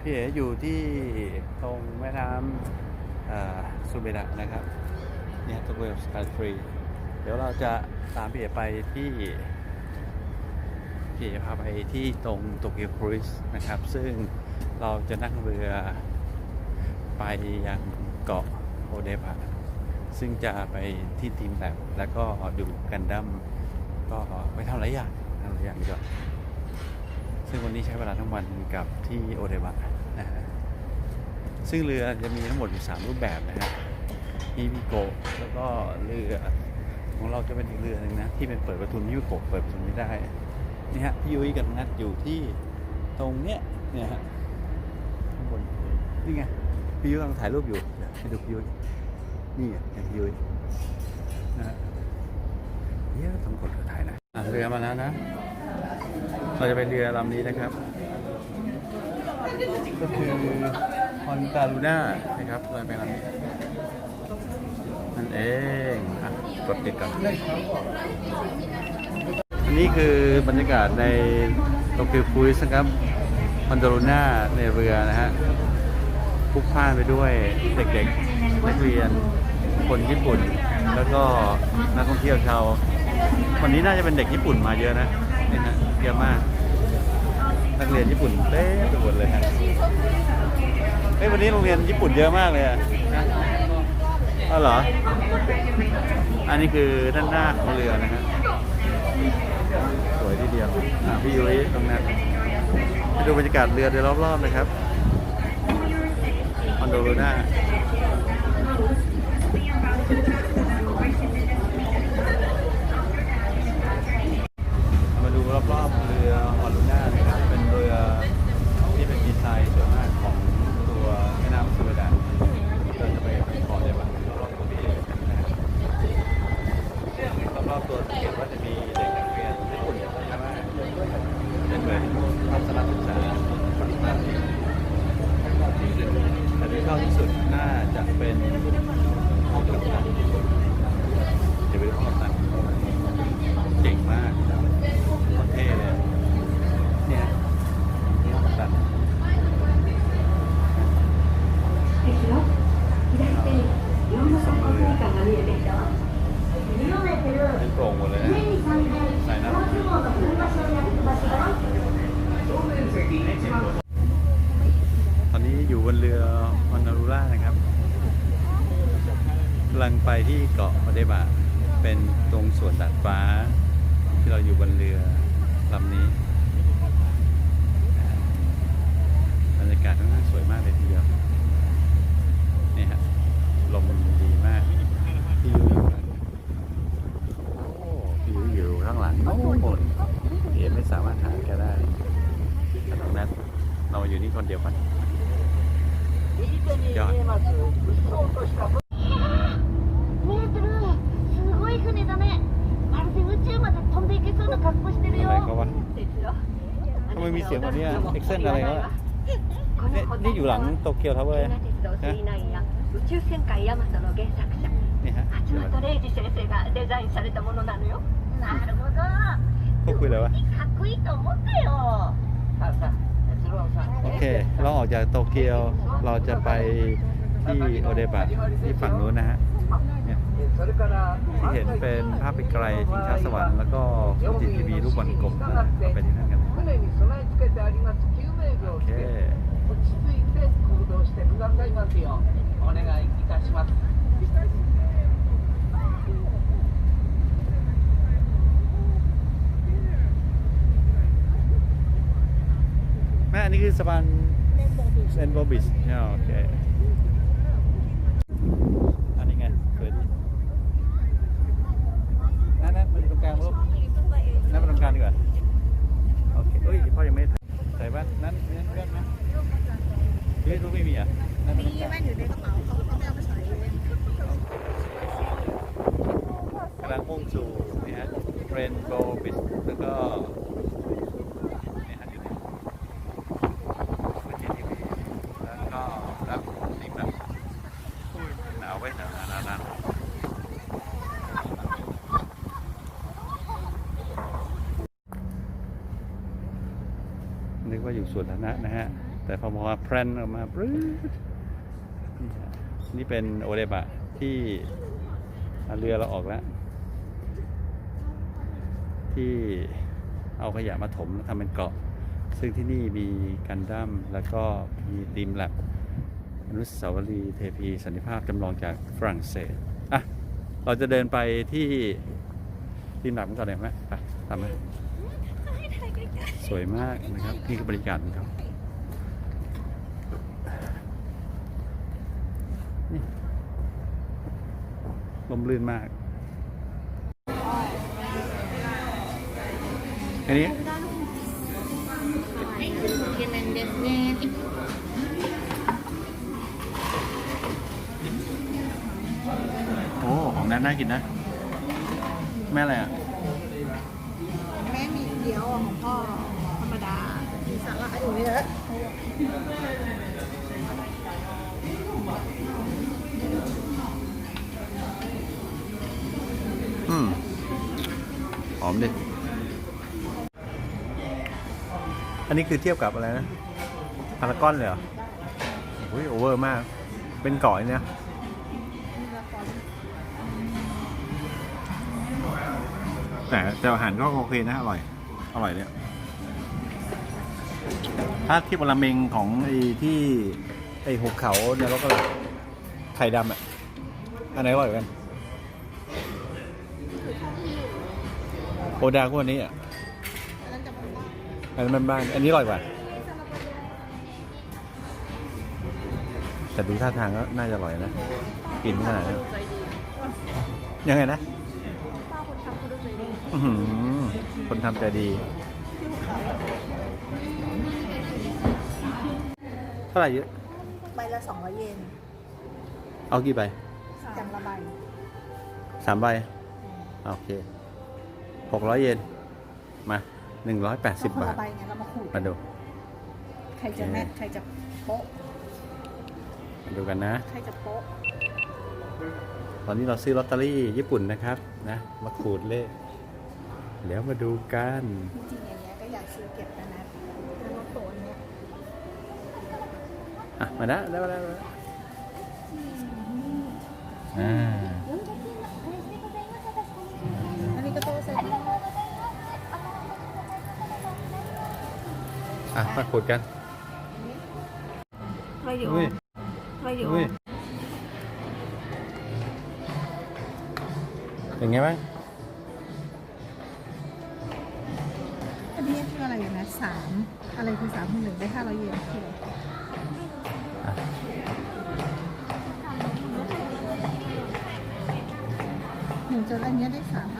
พี่เอ๋อยู่ที่ตรงแม่น้ำเอ่อซูเบดะนะครับเนี่ยตรงเวลสกายทรีเดี๋ยวเราจะตามพี่เอ๋ไปที่พี่เอ๋พาไปที่ตรงโตเกียวครูซนะครับ ซึ่งเราจะนั่งเรือไปยังเกาะโอเดบะซึ่งจะไปที่ทีมแลบแล้วก็ดูกันดั้มก็ไปทำหลายอย่างทำหลายอย่างก่อนซึ่งวันนี้ใช้เวลาทั้งวันกับที่โอเดบะ นะฮะซึ่งเรือจะมีทั้งหมดอยู่3รูปแบบนะฮะมีมิโกะแล้วก็เรือของเราจะเป็นอีกเรือหนึ่งนะที่เป็นเปิดประตูมิโกะเปิดประตูไม่ได้นี่ฮะพี่ยุ้ยกับนัดอยู่ที่ตรงเนี้ยเนี่ยฮะข้างบนนี่ไงพี่ยุ้ยกำลังถ่ายรูปอยู่ให้ดูพี่ยุ้ยนี่ไงพี่ยุ้ยนะฮะเดี๋ยต้องกดถ่ายนะะเรือมาแล้วนะ เราจะไปเรือลำนี้นะครับ ก็คือฮอนตาลูน่านะครับเราไปลำนี้นั่นเองอะกดติดก่อนอันนี้คือบรรยากาศในโตเกียวฟูสครับฮอนตาลูน่าในเรือนะฮะพลุกพล่านไปด้วยเด็กๆนักเรียนคนญี่ปุ่น แล้วก็นักท่องเที่ยวชาววันนี้น่าจะเป็นเด็กญี่ปุ่นมาเยอะนะนี่ฮะเยอะมาก นักเรียนญี่ปุ่นเต็มไปหมดเลยฮะเฮ้ยวันนี้โรงเรียนญี่ปุ่นเยอะมากเลยอะนะอ๋อเหรอ อันนี้คือด้านหน้าของเรือนะฮะสวยทีเดียวอะพี่ยุ้ยตรงนั้นไปดูบรรยากาศเรือโดยรอบๆนะครับคอนโดลูน่า รงหมดเลยใส่น้ำตอนนี้อยู่บนเรือมอนนารูล่านะครับกำลังไปที่เกาะมาเดบะเป็นตรงส่วนดาดฟ้า ที่เราอยู่บนเรือลำนี้บรรยากาศค่อนข้างสวยมากเลยทีเดียวนี่ฮะลมดีมาก で宇宙まで飛んでいけそうな格好してる อะไร よ ก็วะทำไมมีเสียงแบบนี้เอ็กเซนอะไรวะเนี่ยนี่อยู่หลังโตเกียวทาวเวอร์ 鉄道水難や宇宙戦艦ヤマトの原作者 นี่ฮะ 八幡礼二先生がデザインされたものなのよなるほど พวกคุยอะไรวะ かっこいいと思ったよ โอเค เราออกจากโตเกียว เราจะไปที่โอเดบะที่ฝั่งนู้นนะฮะเนี่ยที่เห็นเป็นภาพไปไกลชิงช้าสวรรค์แล้วก็ฟูจิทีวีลูกบอลกลมนะเราไปที่นั่นกัน 船に備え付けてあります救命具を着て落ち着いて行動してくださいますようお願いいたします แม่อันนี้คือสะพานเซนโบบิสเนี่ยโอเค อันนี้ไงสวยดีนั่นนั่นมันอยู่ตรงกลางลูกนั่นมาตรงกลางดีกว่า โอเคเอ้ยพ่อยังไม่ได้ใส่แว่นนั่นนั่นแว่นนะเฮ้ยลูกไม่มีอะนั่นมีแว่นอยู่ในกระเป๋าเขาเขาไม่เอาไปใส่กำลังมุ่งสู่นี่ฮะเรนโบว์บิสแล้วก็นี่ฮะอยู่ใน ฟูจิทีวีแล้วก็รับนี่แบบหนาวไว้หนาวหนาวหนาว นึกว่าอยู่สวนสาธารณะนะฮะ แต่พอมาแพรนออกมาปรื๊ดนี่เป็นโอเดบะที่เรือเราออกแล้ว ที่เอาขยะมาถมทำเป็นเกาะ ซึ่งที่นี่มีกันดั้มแล้วก็มีดีมแลบอนุสาวรีย์เทพีสันติภาพจำลองจากฝรั่งเศสอะเราจะเดินไปที่ดีมแลบกันก่อนเลยไหมไปตามมา สวยมากนะครับนี่คือบรรยากาศครับลมลื่นมาก อันนี้โอ้ ของนั้นน่ากินนะ แม่อะไรอะ พ่อธรรมดามีสาระอยู่นี่แหละอืมหอมดิ อันนี้คือเทียบกับอะไรนะพารากอนเลยเหรออุ้ยโอเวอร์มาก เป็นเกาะเนี่ยแต่แต่อาหารก็โอเคนะ อร่อย อร่อยเนี่ยถ้าเทียบกับราเมงของไอ้ที่ไอ้หุบเขาเนี่ยเราก็ไข่ดำอะอันไหนอร่อยกว่ากันโอดาก็อันนี้อะอันนั้นมันบ้านอันนี้อร่อยกว่า แต่ดูท่าทางก็น่าจะอร่อยนะกินขนาดนี้นยังไงนะอือหือคน ทำใจดี เท่าไหร่เยอะใบละสองร้อยเยนเอากี่ใบจำละใบสามใบโอเคหกร้อยเยนมาหนึ่งร้อยแปดสิบบาทใบเนี่ยเรามาขูดมาดูใครจะแม่นใครจะโป๊ะมาดูกันนะ ใครจะโป๊ะตอนนี้เราซื้อลอตเตอรี่ญี่ปุ่นนะครับนะมาขูดเลข แล้วมาดูกันจริงๆอย่างเงี้ยก็อยากซื้อเก็บนะนะแล้วก็โตนเนี้ยอะมานะแล้วแล้วแล้วอ่าอันนี้ก็โตเสร็จอะมาขูดกันประโยอุ้ยชน์ประโยชอุ้ยน์เป็นไงบ้าง อันนี้คืออะไรนะสามอะไรคือสามคูณหนึ่งได้ห้าร้อยเยนคืออะไรอะหนูเจออันเนี้ยได้สามอัน